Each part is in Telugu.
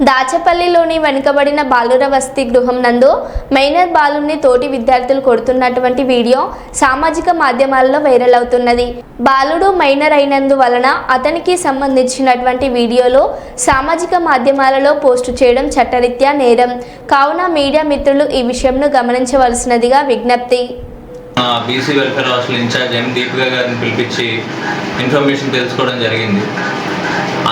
దాచపల్లిలోని వెనుకబడిన బాలుర వసతి గృహం నందు మైనర్ బాలుని తోటి విద్యార్థులు కొడుతున్నటువంటి వీడియో సామాజిక మాధ్యమాలలో వైరల్ అవుతున్నది. బాలుడు మైనర్ అయినందు వలన అతనికి సంబంధించినటువంటి వీడియోలు సామాజిక మాధ్యమాలలో పోస్టు చేయడం చట్టరీత్యా నేరం. కావున మీడియా మిత్రులు ఈ విషయంను గమనించవలసినదిగా విజ్ఞప్తి. BC welfare hostel incharge M Deepika గారిని పిలిపించి ఇన్ఫర్మేషన్ తెలుసుకోవడం జరిగింది.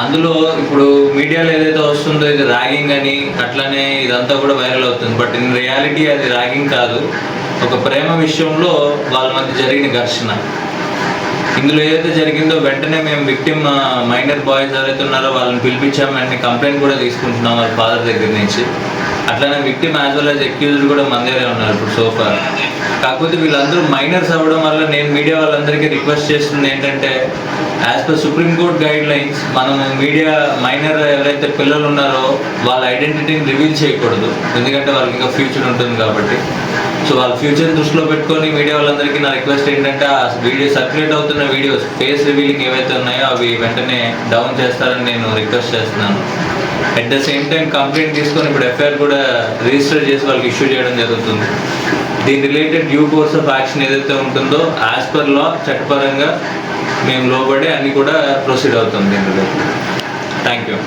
అందులో ఇప్పుడు మీడియాలో ఏదైతే వస్తుందో ఇది ర్యాగింగ్ అని అట్లానే ఇదంతా కూడా వైరల్ అవుతుంది. బట్ ఇన్ రియాలిటీ అది ర్యాగింగ్ కాదు. ఒక ప్రేమ విషయంలో వాళ్ళ మధ్య జరిగిన ఘర్షణ. ఇందులో ఏదైతే జరిగిందో వెంటనే మేము విక్టిమ్ మైనర్ బాయ్స్ ఎవరైతే ఉన్నారో వాళ్ళని పిలిపించాము వెంటనే కంప్లైంట్ కూడా తీసుకుంటున్నాం వాళ్ళ ఫాదర్ దగ్గర నుంచి. అట్లానే victim as well as accused కూడా మన దగ్గరే ఉన్నారు ఇప్పుడు సోఫా కాకపోతే వీళ్ళందరూ మైనర్స్ అవ్వడం వల్ల నేను మీడియా వాళ్ళందరికీ రిక్వెస్ట్ చేస్తుంది ఏంటంటే as per Supreme Court guidelines మనం మీడియా మైనర్ ఎవరైతే పిల్లలు ఉన్నారో వాళ్ళ ఐడెంటిటీని రివీల్ చేయకూడదు. ఎందుకంటే వాళ్ళకి ఇంకా ఫ్యూచర్ ఉంటుంది కాబట్టి. సో వాళ్ళ ఫ్యూచర్ దృష్టిలో పెట్టుకొని మీడియా వాళ్ళందరికీ నా రిక్వెస్ట్ ఏంటంటే ఆ వీడియో సర్క్యులేట్ అవుతున్న వీడియోస్ ఫేస్ రివీలింగ్ ఏవైతే ఉన్నాయో అవి వెంటనే డౌన్ చేస్తారని నేను రిక్వెస్ట్ చేస్తున్నాను. At the same time complaint తీసుకొని ఇప్పుడు ఎఫ్ఐఆర్ కూడా రిజిస్టర్ చేసి వాళ్ళకి ఇష్యూ చేయడం జరుగుతుంది. దీని related due course of action ఏదైతే ఉంటుందో యాజ్ పర్ లా చట్టపరంగా మేము లోబడి అన్ని కూడా ప్రొసీడ్ అవుతుంది దీని రిలేటెడ్ థ్యాంక్ యూ